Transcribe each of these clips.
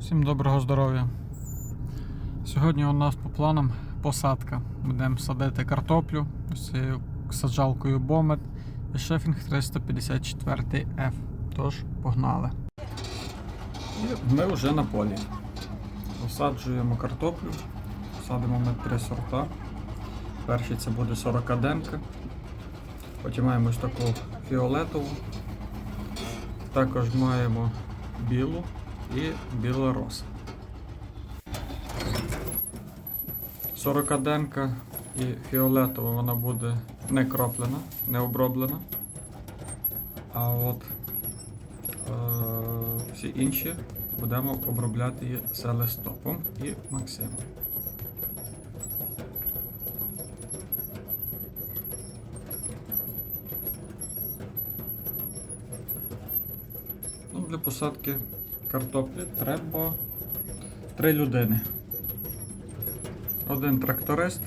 Всім доброго здоров'я. Сьогодні у нас по планам посадка. Будемо садити картоплю з цією саджалкою Бомет і шефінг 354 F. Тож, погнали. І ми вже на полі. Посаджуємо картоплю, садимо ми три сорта. Перший це буде 40 денка. Потім маємо ось таку фіолетову. Також маємо білу і білороса. 40 денка і фіолетова вона буде не кроплена, не оброблена. А от е, всі інші будемо обробляти її селестопом і Максимом. Ну, для посадки картоплі треба три людини. Один тракторист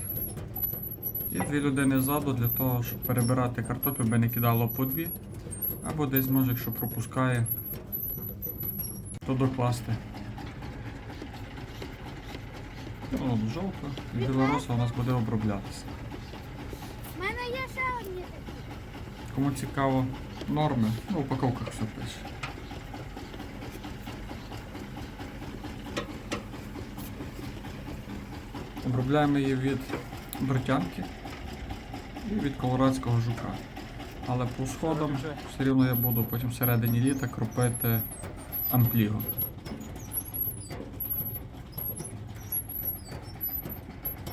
і дві людини ззаду для того, щоб перебирати картоплю, би не кидало по дві. Або десь може, якщо пропускає, то докласти. От жовта і білороса у нас буде оброблятися. У мене є ще одні такі. Кому цікаво норми, ну, в упаковках все пише. Обробляємо її від бритянки і від колорадського жука. Але по сходам все рівно я буду потім всередині літа кропити ампліго.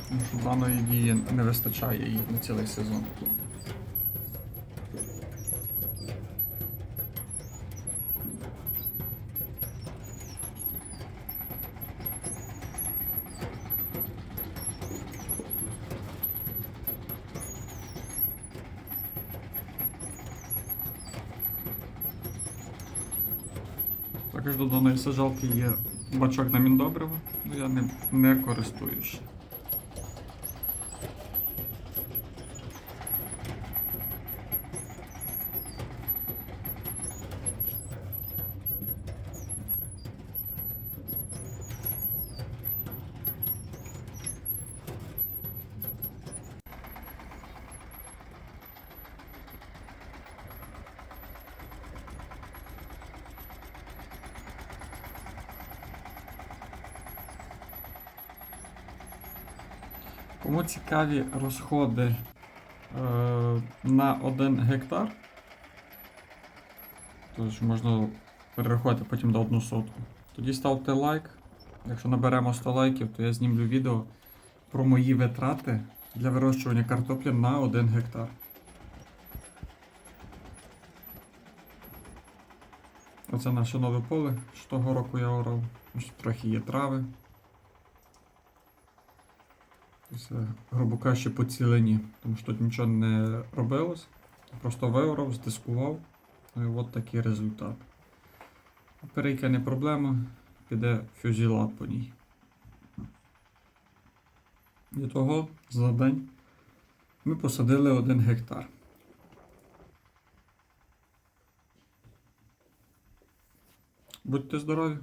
Тому що даної дії не вистачає її на цілий сезон. Також до даної сажалки є бачок на міндобриво, але я ним не користуюсь. Кому цікаві розходи е, на 1 гектар, тож можна перерахувати потім до 1 сотку. Тоді ставте лайк. Якщо наберемо 100 лайків, то я знімлю відео про мої витрати для вирощування картоплі на 1 гектар. Оце наше нове поле, що того року я орав. Трохи є трави. Це, грубо кажучи, по цілині, тому що тут нічого не робилось. Просто виорав, здискував. Ну і от такий результат. Перейка не проблема, піде фюзілат по ній. І того за день ми посадили один гектар. Будьте здорові!